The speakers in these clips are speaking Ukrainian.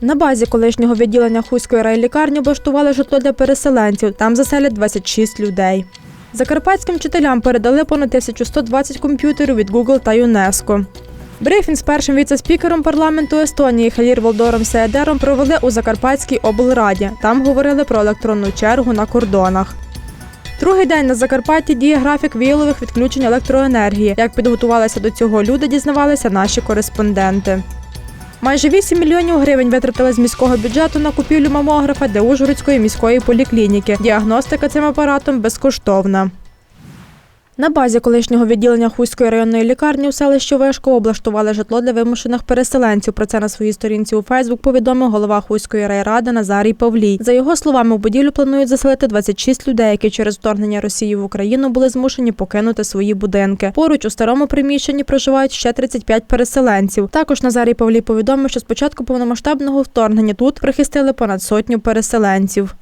На базі колишнього відділення Хуської райлікарні облаштували житло для переселенців. Там заселять 26 людей. Закарпатським вчителям передали понад 1120 комп'ютерів від Google та ЮНЕСКО. Брифінг з першим віце-спікером парламенту Естонії Халір Волдором Сеедером провели у Закарпатській облраді. Там говорили про електронну чергу на кордонах. Другий день на Закарпатті діє графік віялових відключень електроенергії. Як підготувалися до цього люди, дізнавалися наші кореспонденти. Майже 8 мільйонів гривень витратили з міського бюджету на купівлю мамографа для Ужгородської міської поліклініки. Діагностика цим апаратом безкоштовна. На базі колишнього відділення Хуської районної лікарні у селищі Вишко облаштували житло для вимушених переселенців. Про це на своїй сторінці у Фейсбук повідомив голова Хуської райради Назарій Павлій. За його словами, у будівлю планують заселити 26 людей, які через вторгнення Росії в Україну були змушені покинути свої будинки. Поруч у старому приміщенні проживають ще 35 переселенців. Також Назарій Павлій повідомив, що з початку повномасштабного вторгнення тут прихистили понад сотню переселенців.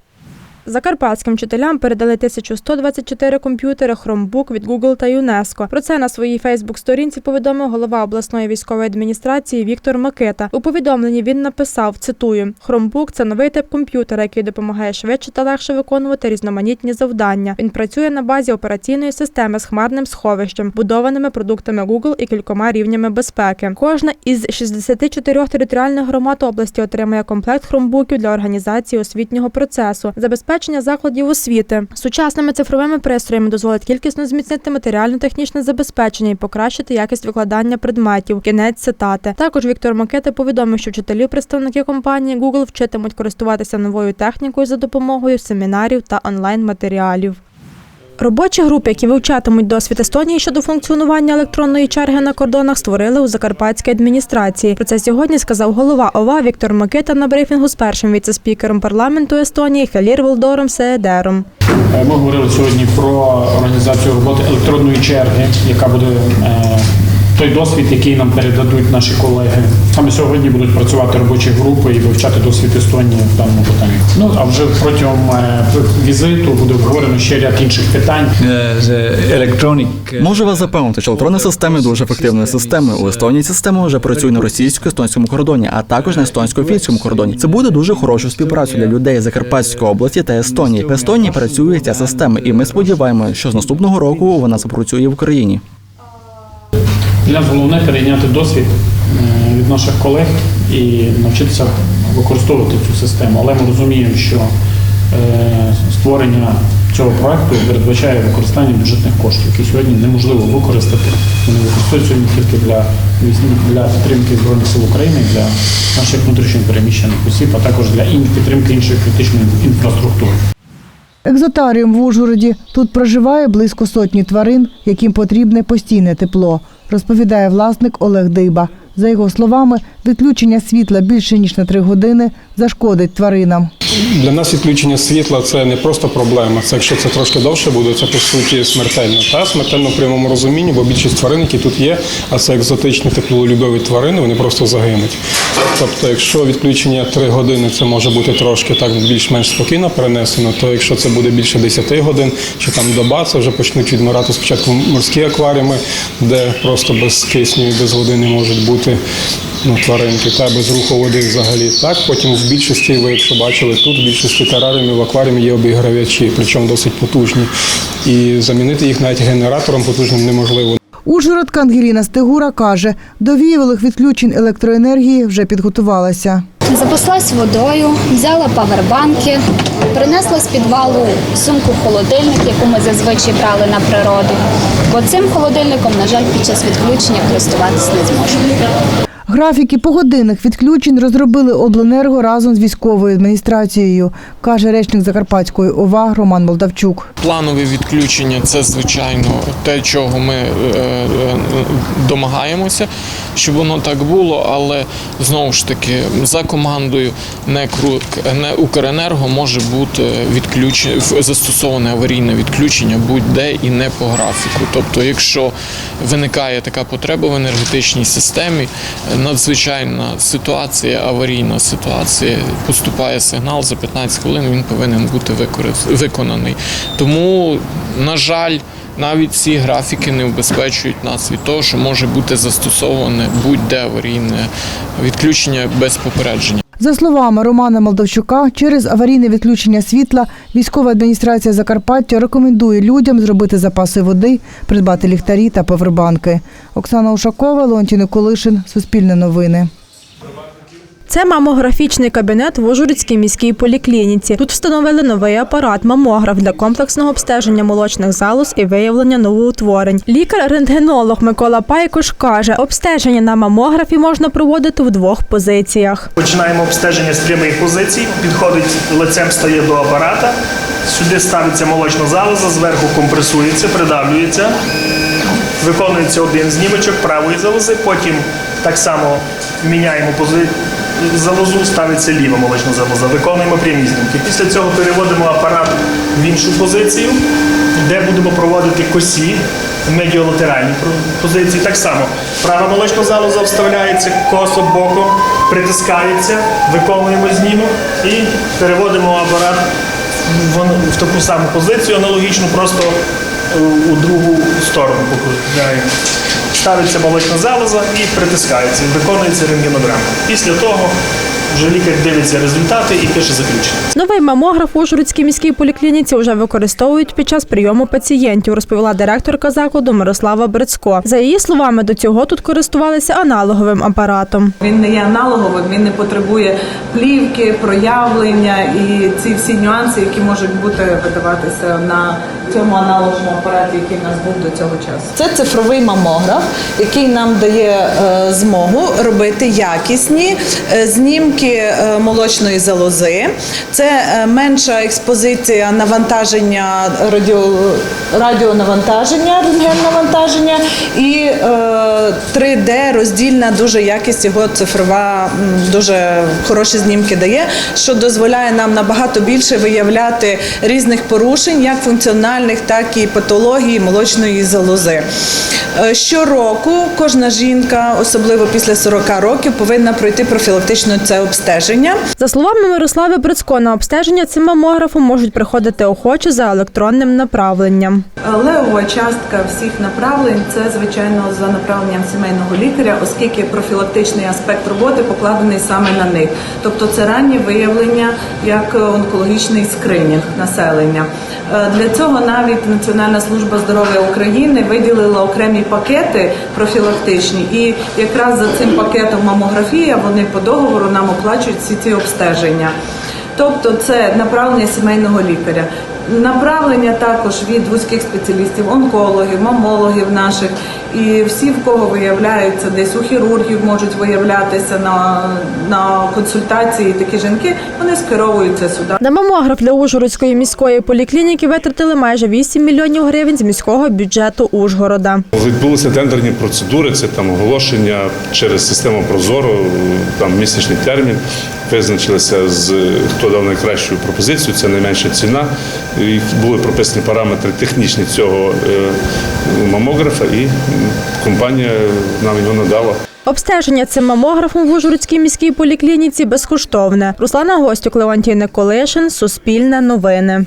Закарпатським вчителям передали 1124 комп'ютери Chromebook від Google та ЮНЕСКО. Про це на своїй Фейсбук-сторінці повідомив голова обласної військової адміністрації Віктор Макита. У повідомленні він написав: цитую: Chromebook – це новий тип комп'ютера, який допомагає швидше та легше виконувати різноманітні завдання. Він працює на базі операційної системи з хмарним сховищем, будованими продуктами Google і кількома рівнями безпеки. Кожна із 64 територіальних громад області отримає комплект хромбуків для організації освітнього процесу, забезпечення закладів освіти. Сучасними цифровими пристроями дозволить кількісно зміцнити матеріально-технічне забезпечення і покращити якість викладання предметів. Кінець цитати. Також Віктор Макети повідомив, що вчителі представники компанії Google вчитимуть користуватися новою технікою за допомогою семінарів та онлайн-матеріалів. Робочі групи, які вивчатимуть досвід Естонії щодо функціонування електронної черги на кордонах, створили у Закарпатській адміністрації. Про це сьогодні сказав голова ОВА Віктор Микита на брифінгу з першим віце-спікером парламенту Естонії Халір Волдором Сеедером. Е, Ми говорили сьогодні про організацію роботи електронної черги, яка буде е, той досвід, який нам передадуть наші колеги. Саме сьогодні будуть працювати робочі групи і вивчати досвід Естонії в даному питанні. Ну а вже протягом е, візиту буде обговорено ще ряд інших питань. Uh, Можу вас запевнити, що електронні системи дуже ефективні системи. У Естонії система вже працює на російсько-естонському кордоні, а також на естонсько-фінському кордоні. Це буде дуже хорошою співпрацею для людей Закарпатської області та Естонії. В Естонії працює ця система, і ми сподіваємося, що з наступного року вона запрацює в Україні. Для нас головне перейняти досвід е, від наших колег і навчитися використовувати цю систему. Але ми розуміємо, що е, створення цього проекту передбачає використання бюджетних коштів, які сьогодні неможливо використати. Вони використовують сьогодні тільки для, для підтримки Збройних сил України, для наших внутрішньо переміщених осіб, а також для підтримки іншої критичної інфраструктури. Екзотаріум в Ужгороді. Тут проживає близько сотні тварин, яким потрібне постійне тепло, розповідає власник Олег Диба. За його словами, відключення світла більше ніж на три години зашкодить тваринам. Для нас відключення світла це не просто проблема. Це якщо це трошки довше буде, це по суті смертельно. Та смертельно в прямому розумінні, бо більшість тварин, які тут є, а це екзотичні теплолюбові тварини, вони просто загинуть. Тобто, якщо відключення 3 години, це може бути трошки так більш-менш спокійно перенесено, то якщо це буде більше 10 годин чи там доба, це вже почнуть відмирати спочатку морські акваріуми, де просто без кисню і без води не можуть бути ну, тваринки, та без руху води взагалі. Так, потім в більшості, ви якщо бачили, тут в більшості тераріумів в акваріумі є обігравачі, причому досить потужні. І замінити їх навіть генератором потужним неможливо. Ужгородка Ангеліна Стегура каже, до вієвих відключень електроенергії вже підготувалася. Запаслась водою, взяла павербанки, принесла з підвалу сумку холодильник, яку ми зазвичай брали на природу. Бо цим холодильником, на жаль, під час відключення користуватися не зможемо. Графіки погодинних відключень розробили обленерго разом з військовою адміністрацією, каже речник Закарпатської ОВА Роман Молдавчук. Планові відключення це звичайно те, чого ми е, е, домагаємося, щоб воно так було. Але знову ж таки, за командою не «Кру- не Укренерго може бути відключення застосоване аварійне відключення будь-де і не по графіку. Тобто, якщо виникає така потреба в енергетичній системі, надзвичайна ситуація, аварійна ситуація, поступає сигнал за 15 хвилин. Він повинен бути виконаний. Тому, на жаль, навіть ці графіки не убезпечують нас від того, що може бути застосоване будь-де аварійне відключення без попередження. За словами Романа Молдовчука, через аварійне відключення світла військова адміністрація Закарпаття рекомендує людям зробити запаси води, придбати ліхтарі та повербанки. Оксана Ушакова, Леонтій Николишин, Суспільне новини. Це мамографічний кабінет в Ужгородській міській поліклініці. Тут встановили новий апарат мамограф для комплексного обстеження молочних залоз і виявлення новоутворень. Лікар-рентгенолог Микола Пайкош каже, обстеження на мамографі можна проводити в двох позиціях. Починаємо обстеження з прямих позицій. Підходить лицем стає до апарата. Сюди ставиться молочна залоза, зверху компресується, придавлюється. Виконується один знімочок правої залози, потім так само міняємо. Залозу, ставиться ліва молочна залоза. Виконуємо прямі знімки. Після цього переводимо апарат в іншу позицію, де будемо проводити косі, медіолатеральні про- позиції. Так само права молочна залоза вставляється косо боком, притискається, виконуємо знімок і переводимо апарат в, в таку саму позицію, аналогічну, просто у, у другу сторону покружляємо. Ставиться молочна залоза і притискається, виконується рентгенограма. Після того вже лікар дивиться результати і пише заключення. Новий мамограф у Ужгородській міській поліклініці вже використовують під час прийому пацієнтів, розповіла директорка закладу Мирослава Брицько. За її словами, до цього тут користувалися аналоговим апаратом. Він не є аналоговим, він не потребує плівки, проявлення і ці всі нюанси, які можуть бути видаватися на цьому аналоговому апараті, який в нас був до цього часу. Це цифровий мамограф, який нам дає е, змогу робити якісні е, знімки е, молочної залози. Це менша експозиція навантаження радіо, радіонавантаження, рентген-навантаження і е, 3D роздільна дуже якість його цифрова, дуже хороші знімки дає, що дозволяє нам набагато більше виявляти різних порушень, як функціональних, так і патології молочної залози. Е, Щороку кожна жінка, особливо після 40 років, повинна пройти профілактично це обстеження. За словами Мирослави Брицько, на обстеження цим мамографом можуть приходити охочі за електронним направленням. Левова частка всіх направлень це звичайно за направленням сімейного лікаря, оскільки профілактичний аспект роботи покладений саме на них. Тобто це раннє виявлення як онкологічний скринінг населення. Е, Для цього навіть Національна служба здоров'я України виділила окремі пакети профілактичні, і якраз за цим пакетом мамографія вони по договору нам оплачують всі ці обстеження. Тобто це направлення сімейного лікаря. Направлення також від вузьких спеціалістів, онкологів, мамологів наших, і всі, в кого виявляються десь у хірургів, можуть виявлятися на, на консультації такі жінки, вони скеровуються сюди. На мамограф для Ужгородської міської поліклініки витратили майже 8 мільйонів гривень з міського бюджету Ужгорода. Відбулися тендерні процедури, це там оголошення через систему Прозоро, там місячний термін. Визначилися з хто дав найкращу пропозицію, це найменша ціна. І були прописані параметри технічні цього е, мамографа, і компанія нам його надала. Обстеження цим мамографом в Ужгородській міській поліклініці безкоштовне. Руслана Гостюк, Леонтій Николишин, Суспільне новини.